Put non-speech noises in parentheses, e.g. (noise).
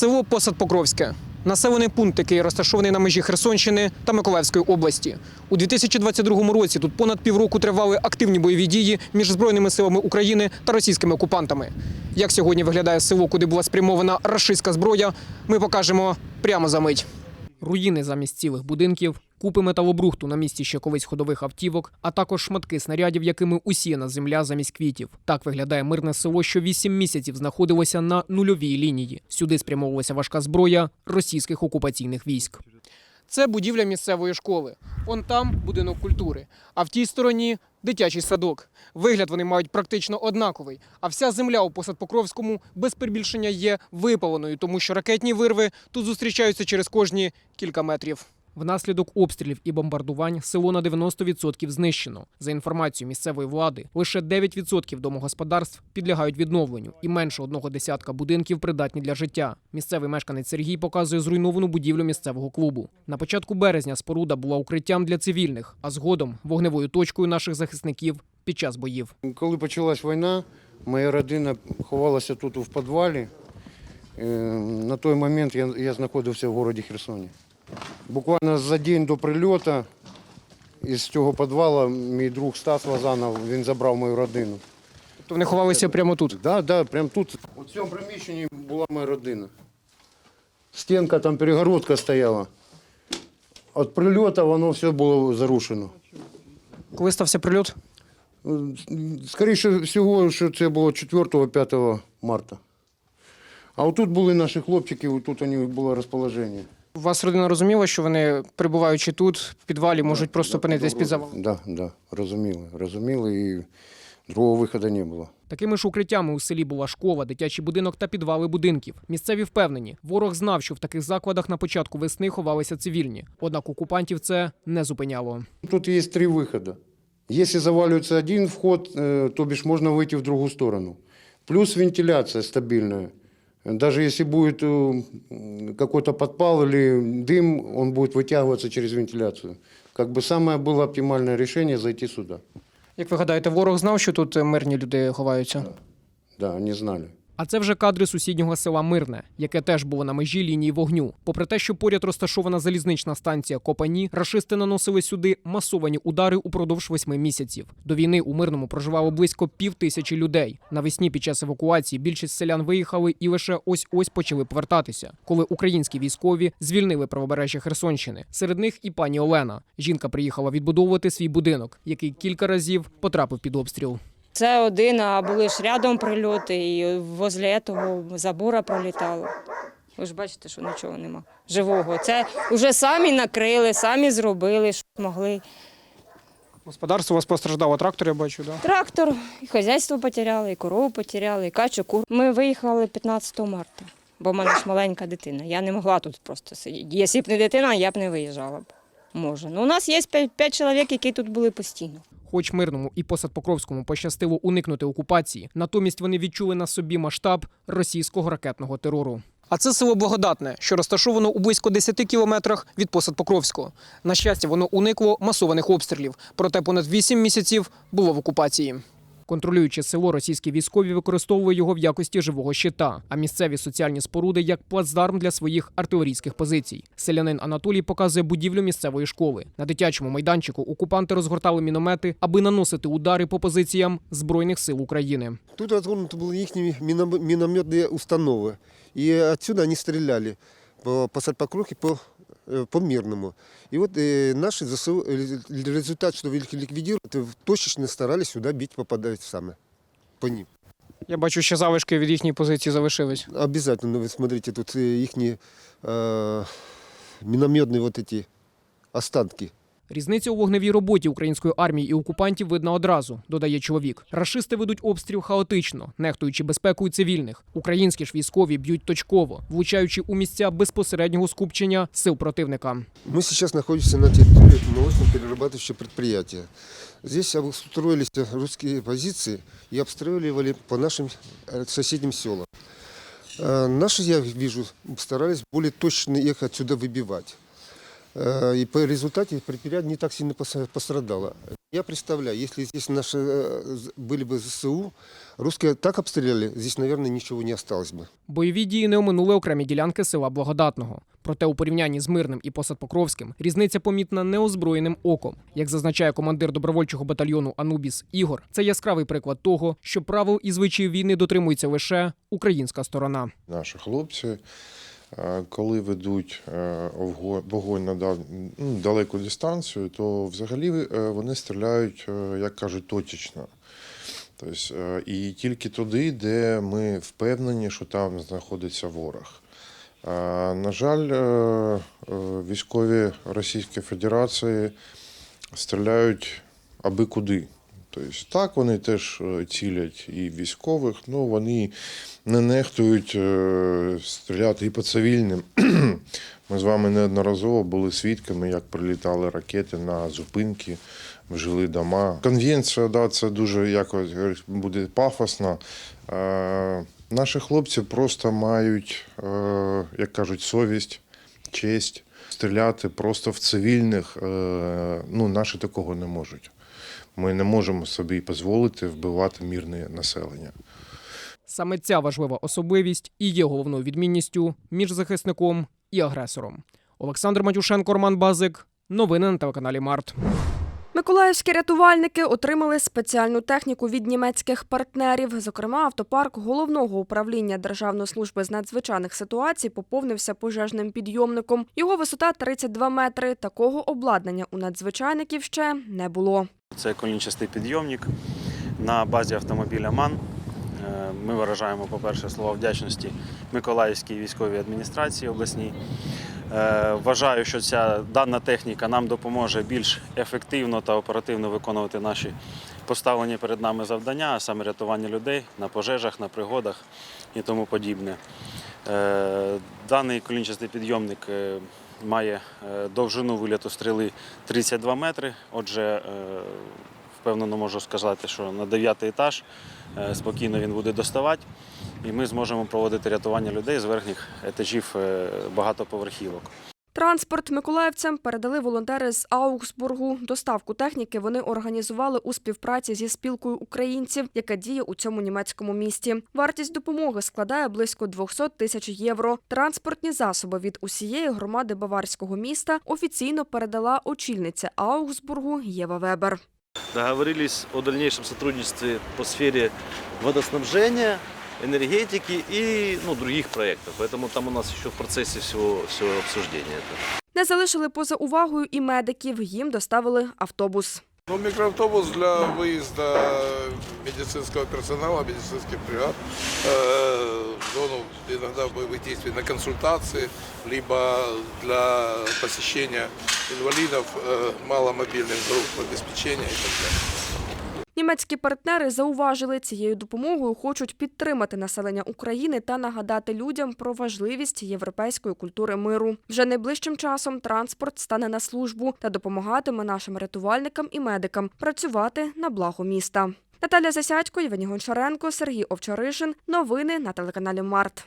Село Посад Покровське. Населений пункт, який розташований на межі Херсонщини та Миколаївської області. У 2022 році тут понад півроку тривали активні бойові дії між Збройними силами України та російськими окупантами. Як сьогодні виглядає село, куди була спрямована рашистська зброя, ми покажемо прямо за мить. Руїни замість цілих будинків, купи металобрухту на місці ще колись ходових автівок, а також шматки снарядів, якими усіяна земля замість квітів. Так виглядає мирне село, що вісім місяців знаходилося на нульовій лінії. Сюди спрямовувалася важка зброя російських окупаційних військ. Це будівля місцевої школи. Он там будинок культури, а в тій стороні дитячий садок. Вигляд вони мають практично однаковий. А вся земля у Посадпокровському без перебільшення є випаленою, тому що ракетні вирви тут зустрічаються через кожні кілька метрів. Внаслідок обстрілів і бомбардувань село на 90% знищено. За інформацією місцевої влади, лише 9% домогосподарств підлягають відновленню, і менше одного десятка будинків придатні для життя. Місцевий мешканець Сергій показує зруйновану будівлю місцевого клубу. На початку березня споруда була укриттям для цивільних, а згодом вогневою точкою наших захисників під час боїв. Коли почалась війна, моя родина ховалася тут в підвалі. Е, На той момент я знаходився в місті Херсоні. Буквально за день до прильоту із цього підвалу мій друг Стас Лазанов, він забрав мою родину. То вони ховалися прямо тут. Так, да, да, прямо тут. У цьому приміщенні була моя родина. Стінка там перегородка стояла. Від прильоту воно все було зарушено. Коли стався прильот? Скоріше всього, що це було 4-5 марта. А отут були наші хлопчики, отут у них було розположення. У вас родина розуміла, що вони, перебуваючи тут, в підвалі, можуть просто опинитись під завалом? Так, да, да, розуміли, розуміли, і другого виходу не було. Такими ж укриттями у селі була школа, дитячий будинок та підвали будинків. Місцеві впевнені, ворог знав, що в таких закладах на початку весни ховалися цивільні. Однак окупантів це не зупиняло. Тут є три виходи. Якщо завалюється один вход, е, то бишь можна вийти в другу сторону. Плюс вентиляция стабильная. Даже если будет э, м, какой-то подпал или дым, он будет вытягиваться через вентиляцию. Как бы самое было оптимальное решение зайти сюда. Як ви гадаєте, ворог знав, що тут мирні люди ховаються? Да, они знали. А це вже кадри сусіднього села Мирне, яке теж було на межі лінії вогню. Попри те, що поряд розташована залізнична станція Копані, рашисти наносили сюди масовані удари упродовж восьми місяців. До війни у мирному проживало близько пів тисячі людей. Навесні під час евакуації більшість селян виїхали і лише ось ось почали повертатися, коли українські військові звільнили правобережжя Херсонщини. Серед них і пані Олена. Жінка приїхала відбудовувати свій будинок, який кілька разів потрапив під обстріл. Це один, а були ж рядом прильоти, і возле того забора пролітало. Ви ж бачите, що нічого нема живого. Це вже самі накрили, самі зробили, що могли. Господарство у вас постраждало, трактор, я бачу, да? Трактор, і хазяйство потеряли, і корову потеряли, і качу, кур. Ми виїхали 15 марта, бо в мене ж маленька дитина. Я не могла тут просто сидіти. Якщо б не дитина, я б не виїжджала б. Може. Ну, у нас є п'ять, п'ять чоловік, які тут були постійно. Хоч мирному і Посадпокровському пощастило уникнути окупації, натомість вони відчули на собі масштаб російського ракетного терору. А це село Благодатне, що розташовано у близько 10 кілометрах від Посадпокровського. На щастя, воно уникло масованих обстрілів, проте понад 8 місяців було в окупації. Контролюючи село, російські військові використовували його в якості живого щита, а місцеві соціальні споруди як плацдарм для своїх артилерійських позицій. Селянин Анатолій показує будівлю місцевої школи. На дитячому майданчику окупанти розгортали міномети, аби наносити удари по позиціям збройних сил України. Тут развернуты были их минометные установы. И отсюда они стреляли по, по Сальпокрухе, по, э, по Мирному. И вот э, наши ЗСУ, э, результат, что их ликвидируют, э, точечно старались сюда бить, попадать сами. По ним. Я бачу, що залишки від їхньої позиції залишились. Обязательно, вы смотрите, тут их э, минометные вот эти останки. Різниця у вогневій роботі української армії і окупантів видна одразу, додає чоловік. Рашисти ведуть обстріл хаотично, нехтуючи безпекою цивільних. Українські ж військові б'ють точково, влучаючи у місця безпосереднього скупчення сил противника. Мы сейчас находимся на территории молочно-перерабатывающего предприятия. Здесь обустроились русские позиции и обстреливали по нашим э, соседним селам. Э, Наши, я вижу, старались более точно их отсюда выбивать. Э, И по результате предприятие не так сильно пос- пострадало. Я представляю, если здесь наши э, з- были бы ЗСУ, русские так обстреляли, здесь, наверное, ничего не осталось бы. Бойові дії не оминули окремі ділянки села Благодатного. Проте у порівнянні з Мирним і Посадпокровським різниця помітна неозброєним оком. Як зазначає командир добровольчого батальйону Анубіс Ігор, це яскравий приклад того, що правил і звичаїв війни дотримується лише українська сторона. Наші хлопці, е, коли ведуть е, вого- вогонь на ну, далеку дистанцію, то взагалі е, вони стріляють, е, як кажуть, точечно. Тобто, е, і тільки туди, де ми впевнені, що там знаходиться ворог. Е, На жаль, е, е, військові Російської Федерації стріляють аби куди. Тобто, так вони теж е, цілять і військових, але вони не нехтують е, стріляти і по цивільним. (clears throat) Ми з вами неодноразово були свідками, як прилітали ракети на зупинки, в жилі дома. Конвенція, да, це дуже якось буде пафосно. Е, наші хлопці просто мають, як кажуть, совість, честь. Стріляти просто в цивільних, е, ну, наші такого не можуть. Ми не можемо собі дозволити вбивати мирне населення. Саме ця важлива особливість і є головною відмінністю між захисником і агресором. Олександр Матюшенко, Роман Базик. Новини на телеканалі Март. Миколаївські рятувальники отримали спеціальну техніку від німецьких партнерів. Зокрема, автопарк головного управління Державної служби з надзвичайних ситуацій поповнився пожежним підйомником. Його висота 32 метри. Такого обладнання у надзвичайників ще не було. Це колінчастий підйомник на базі автомобіля МАН. Е, Ми виражаємо, по-перше, слова вдячності Миколаївській військовій адміністрації обласній. Е, Вважаю, що ця дана техніка нам допоможе більш ефективно та оперативно виконувати наші поставлені перед нами завдання, а саме рятування людей на пожежах, на пригодах і тому подібне. Е, Даний колінчастий підйомник е, має довжину виліту стріли 32 метри. Отже, впевнено можу сказати, що на 9 етаж спокійно він буде доставати, і ми зможемо проводити рятування людей з верхніх етажів е, багатоповерхівок. Транспорт миколаївцям передали волонтери з Аугсбургу. Доставку техніки вони організували у співпраці зі спілкою українців, яка діє у цьому німецькому місті. Вартість допомоги складає близько 200 тисяч євро. Транспортні засоби від усієї громади баварського міста офіційно передала очільниця Аугсбургу Єва Вебер. договорились о дальнейшем сотрудничестве по сфере водоснабжения, энергетики и ну, других проектов. Поэтому там у нас еще в процессе всего, всего обсуждения. это. Не залишили поза увагою і медиків. Їм доставили автобус. Ну, микроавтобус для выезда медицинского персонала, медицинских бригад э, в зону иногда боевых действий на консультации, либо для посещения инвалидов э, маломобильных групп обеспечения и так далее. Німецькі партнери зауважили, цією допомогою хочуть підтримати населення України та нагадати людям про важливість європейської культури миру. Вже найближчим часом транспорт стане на службу та допомагатиме нашим рятувальникам і медикам працювати на благо міста. Наталя Засядько, Євгеній Гончаренко, Сергій Овчаришин. Новини на телеканалі Март.